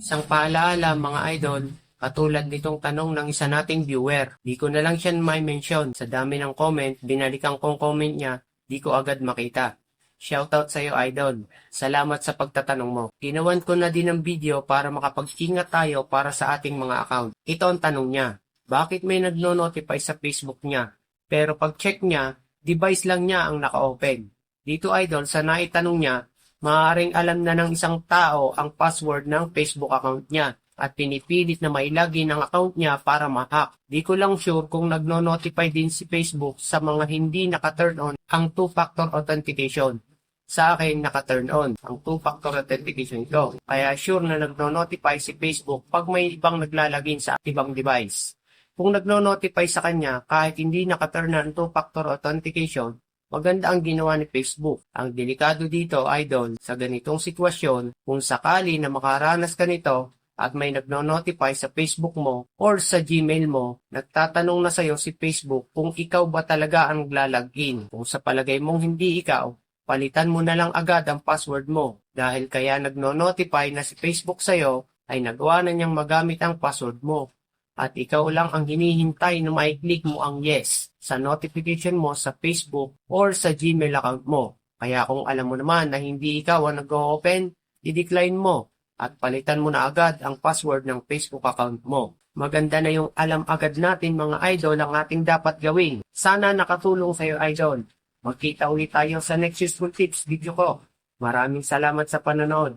Isang paalaala mga idol, katulad nitong tanong ng isa nating viewer. Di ko na lang siya may mention. Sa dami ng comment, binalikan kong comment niya, di ko agad makita. Shoutout sa iyo idol. Salamat sa pagtatanong mo. Ginawan ko na din ng video para makapag-ingat tayo para sa ating mga account. Ito ang tanong niya. Bakit may nagno-notify sa Facebook niya? Pero pag check niya, device lang niya ang naka-open. Dito idol, sa naitanong niya, maaaring alam na ng isang tao ang password ng Facebook account niya at pinipilit na mailagin ang account niya para ma-hack. Di ko lang sure kung nagno-notify din si Facebook sa mga hindi naka-turn on ang two-factor authentication. Sa akin, naka-turn on ang two-factor authentication ito. Kaya sure na nagno-notify si Facebook pag may ibang naglalagin sa ibang device. Kung nagno-notify sa kanya kahit hindi naka-turn on two-factor authentication, Maganda ang ginawa ni Facebook. Ang delikado dito, idol, sa ganitong sitwasyon, kung sakali na makaranas ka nito at may nagno-notify sa Facebook mo or sa Gmail mo, nagtatanong na sa'yo si Facebook kung ikaw ba talaga ang naglalagin. Kung sa palagay mong hindi ikaw, palitan mo na lang agad ang password mo. Dahil kaya nagno-notify na si Facebook sa'yo, ay nagawa na niyang magamit ang password mo at ikaw lang ang hinihintay na mai-click mo ang yes sa notification mo sa Facebook or sa Gmail account mo. Kaya kung alam mo naman na hindi ikaw ang nag-open, i-decline mo at palitan mo na agad ang password ng Facebook account mo. Maganda na yung alam agad natin mga idol ang ating dapat gawin. Sana nakatulong sa iyo idol. Magkita ulit tayo sa next useful tips video ko. Maraming salamat sa panonood.